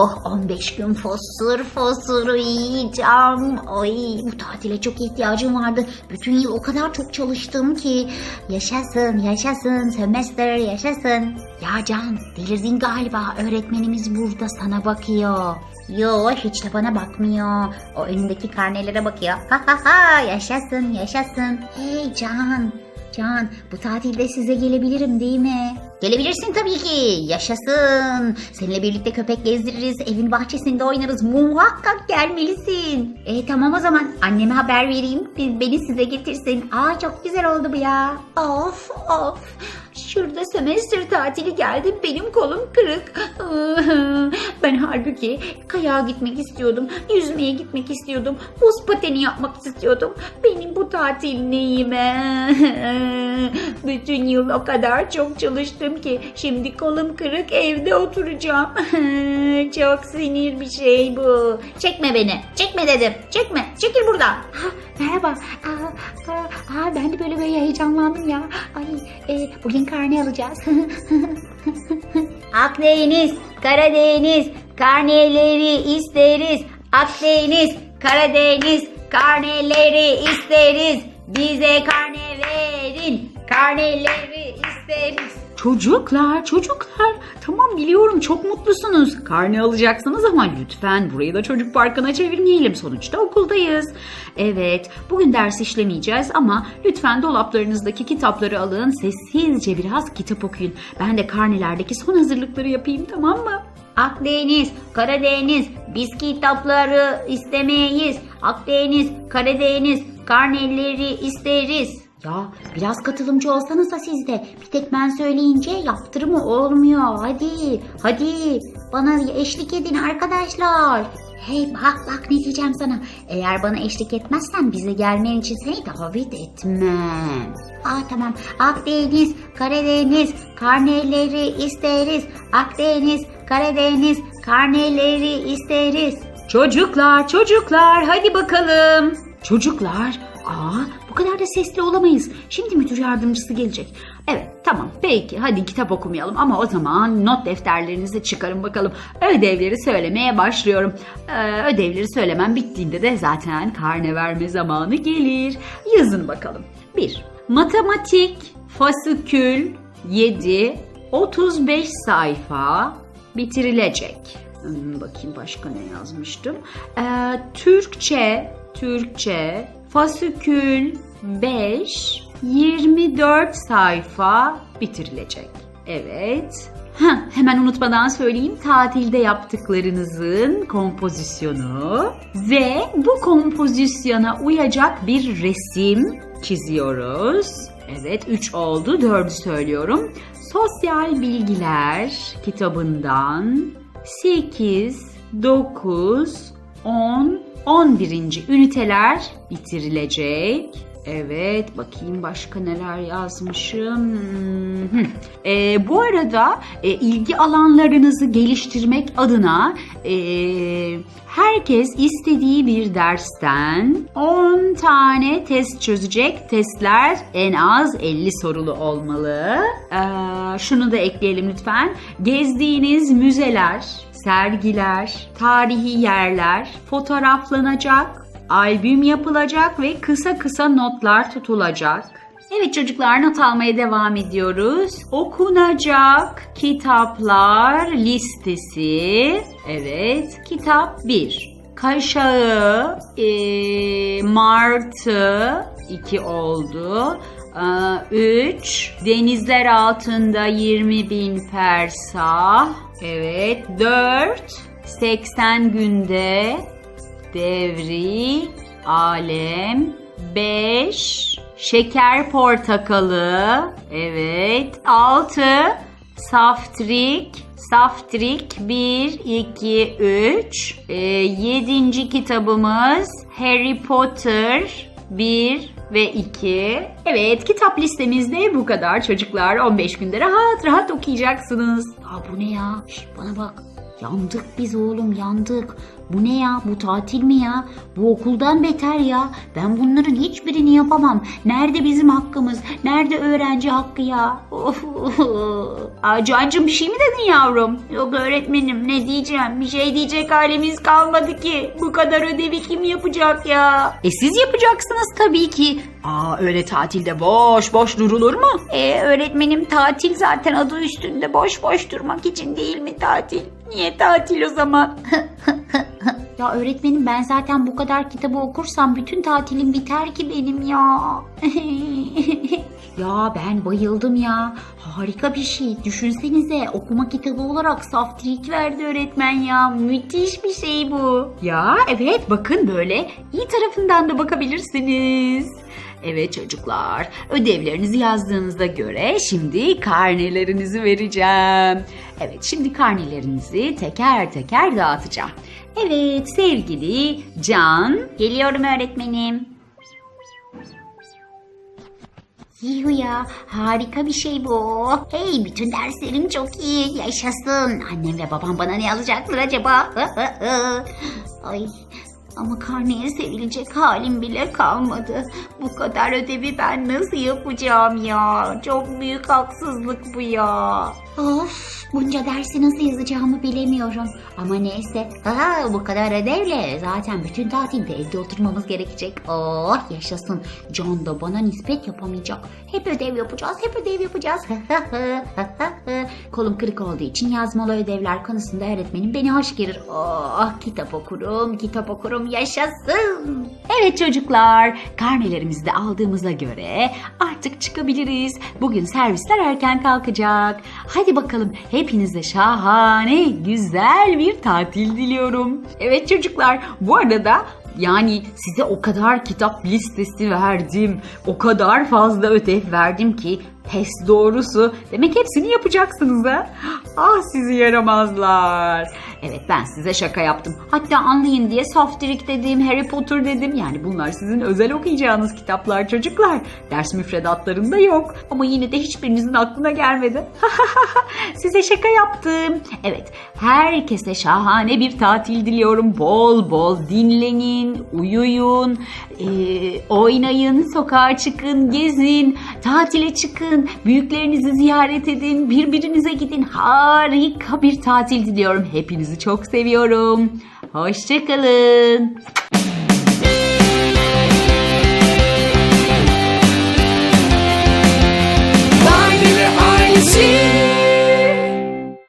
Oh 15 gün fosur fosur yiyeceğim. Ay bu tatile çok ihtiyacım vardı. Bütün yıl o kadar çok çalıştım ki. Yaşasın yaşasın semester yaşasın. Ya Can delirdin galiba öğretmenimiz burada sana bakıyor. Yo hiç de bana bakmıyor. O önündeki karnelere bakıyor. Ha ha ha yaşasın yaşasın. Hey Can Can bu tatilde size gelebilirim değil mi? Gelebilirsin tabii ki. Yaşasın. Seninle birlikte köpek gezdiririz. Evin bahçesinde oynarız. Muhakkak gelmelisin. E tamam o zaman. Anneme haber vereyim. Beni size getirsin. Aa çok güzel oldu bu ya. Of of. Şurada sömestr tatili geldi. Benim kolum kırık. Ben halbuki kayağa gitmek istiyordum. Yüzmeye gitmek istiyordum. Buz pateni yapmak istiyordum. Benim bu tatil neyime? Bütün yıl o kadar çok çalıştım ki şimdi kolum kırık evde oturacağım. çok sinir bir şey bu. Çekme beni. Çekme dedim. Çekme. Çekil buradan. Ha, merhaba. Aa, aa, aa, ben de böyle böyle heyecanlandım ya. Ay, e, bugün karne alacağız. Akdeniz, Karadeniz, karneleri isteriz. Akdeniz, Karadeniz, karneleri isteriz. Bize karne verin, karneleri isteriz. Çocuklar, çocuklar. Tamam biliyorum çok mutlusunuz. Karne alacaksınız ama lütfen burayı da çocuk parkına çevirmeyelim. Sonuçta okuldayız. Evet, bugün ders işlemeyeceğiz ama lütfen dolaplarınızdaki kitapları alın. Sessizce biraz kitap okuyun. Ben de karnelerdeki son hazırlıkları yapayım tamam mı? Akdeniz, Karadeniz, biz kitapları istemeyiz. Akdeniz, Karadeniz, karneleri isteriz. Ya biraz katılımcı olsanıza siz de. Bir tek ben söyleyince yaptırımı olmuyor. Hadi, hadi bana eşlik edin arkadaşlar. Hey bak bak ne diyeceğim sana. Eğer bana eşlik etmezsen bize gelmen için seni davet etmem. Aa tamam. Akdeniz, Karadeniz, karneleri isteriz. Akdeniz, Karadeniz, karneleri isteriz. Çocuklar, çocuklar hadi bakalım. Çocuklar, aa bu kadar da sesli olamayız. Şimdi müdür yardımcısı gelecek. Evet tamam peki hadi kitap okumayalım ama o zaman not defterlerinizi çıkarın bakalım. Ödevleri söylemeye başlıyorum. Ee, ödevleri söylemem bittiğinde de zaten karne verme zamanı gelir. Yazın bakalım. 1. Matematik fasikül 7 35 sayfa bitirilecek. Hmm, bakayım başka ne yazmıştım. Ee, Türkçe, Türkçe, fasikül 5, 24 sayfa bitirilecek. Evet. Heh, hemen unutmadan söyleyeyim. Tatilde yaptıklarınızın kompozisyonu ve bu kompozisyona uyacak bir resim çiziyoruz. Evet 3 oldu. 4'ü söylüyorum. Sosyal bilgiler kitabından 8, 9, 10, 11. üniteler bitirilecek. Evet, bakayım başka neler yazmışım. Ee, bu arada e, ilgi alanlarınızı geliştirmek adına e, herkes istediği bir dersten 10 tane test çözecek. Testler en az 50 sorulu olmalı. Ee, şunu da ekleyelim lütfen. Gezdiğiniz müzeler, sergiler, tarihi yerler fotoğraflanacak albüm yapılacak ve kısa kısa notlar tutulacak. Evet çocuklar not almaya devam ediyoruz. Okunacak kitaplar listesi. Evet kitap 1. Kaşağı, e, Martı 2 oldu. 3. Denizler altında 20 bin fersah. Evet 4. 80 günde devri, alem, 5, şeker portakalı, evet, 6, saftrik, saftrik 1, 2, 3, e, 7. kitabımız Harry Potter 1 ve 2. Evet kitap listemizde bu kadar çocuklar 15 günde rahat rahat okuyacaksınız. Aa bu ne ya? Şş, bana bak. Yandık biz oğlum yandık. Bu ne ya? Bu tatil mi ya? Bu okuldan beter ya. Ben bunların hiçbirini yapamam. Nerede bizim hakkımız? Nerede öğrenci hakkı ya? Of. Aa, Cancım bir şey mi dedin yavrum? Yok öğretmenim ne diyeceğim? Bir şey diyecek halimiz kalmadı ki. Bu kadar ödevi kim yapacak ya? E siz yapacaksınız tabii ki. Aa öyle tatilde boş boş durulur mu? E, öğretmenim tatil zaten adı üstünde boş boş durmak için değil mi tatil? Niye tatil o zaman? ya öğretmenim ben zaten bu kadar kitabı okursam bütün tatilim biter ki benim ya. ya ben bayıldım ya. Harika bir şey. Düşünsenize okuma kitabı olarak saftirik verdi öğretmen ya. Müthiş bir şey bu. Ya evet bakın böyle iyi tarafından da bakabilirsiniz. Evet çocuklar ödevlerinizi yazdığınıza göre şimdi karnelerinizi vereceğim. Evet şimdi karnelerinizi teker teker dağıtacağım. Evet sevgili Can Geliyorum öğretmenim. Yuhu ya harika bir şey bu. Hey bütün derslerim çok iyi yaşasın. Annem ve babam bana ne alacaklar acaba? Ay ama karneye sevilecek halim bile kalmadı. Bu kadar ödevi ben nasıl yapacağım ya? Çok büyük haksızlık bu ya. Of bunca dersi nasıl yazacağımı bilemiyorum. Ama neyse. Aha, bu kadar ödevle zaten bütün tatilde evde oturmamız gerekecek. Oh yaşasın. John da bana nispet yapamayacak. Hep ödev yapacağız, hep ödev yapacağız. Kolum kırık olduğu için yazmalı ödevler konusunda öğretmenim beni hoş gelir. Oh kitap okurum, kitap okurum yaşasın. Evet çocuklar, karnelerimizi de aldığımıza göre artık çıkabiliriz. Bugün servisler erken kalkacak. Hadi bakalım hepinize şahane, güzel bir tatil diliyorum. Evet çocuklar, bu arada yani size o kadar kitap listesi verdim, o kadar fazla ödev verdim ki pes doğrusu demek hepsini yapacaksınız ha. Ah sizi yaramazlar. Evet ben size şaka yaptım. Hatta anlayın diye Saftirik dedim, Harry Potter dedim. Yani bunlar sizin özel okuyacağınız kitaplar çocuklar. Ders müfredatlarında yok. Ama yine de hiçbirinizin aklına gelmedi. size şaka yaptım. Evet herkese şahane bir tatil diliyorum. Bol bol dinlenin, uyuyun, eee, oynayın, sokağa çıkın, gezin, tatile çıkın, büyüklerinizi ziyaret edin, birbirinize gidin. Harika bir tatil diliyorum. Hepinizi çok seviyorum. Hoşçakalın. Aile ailesi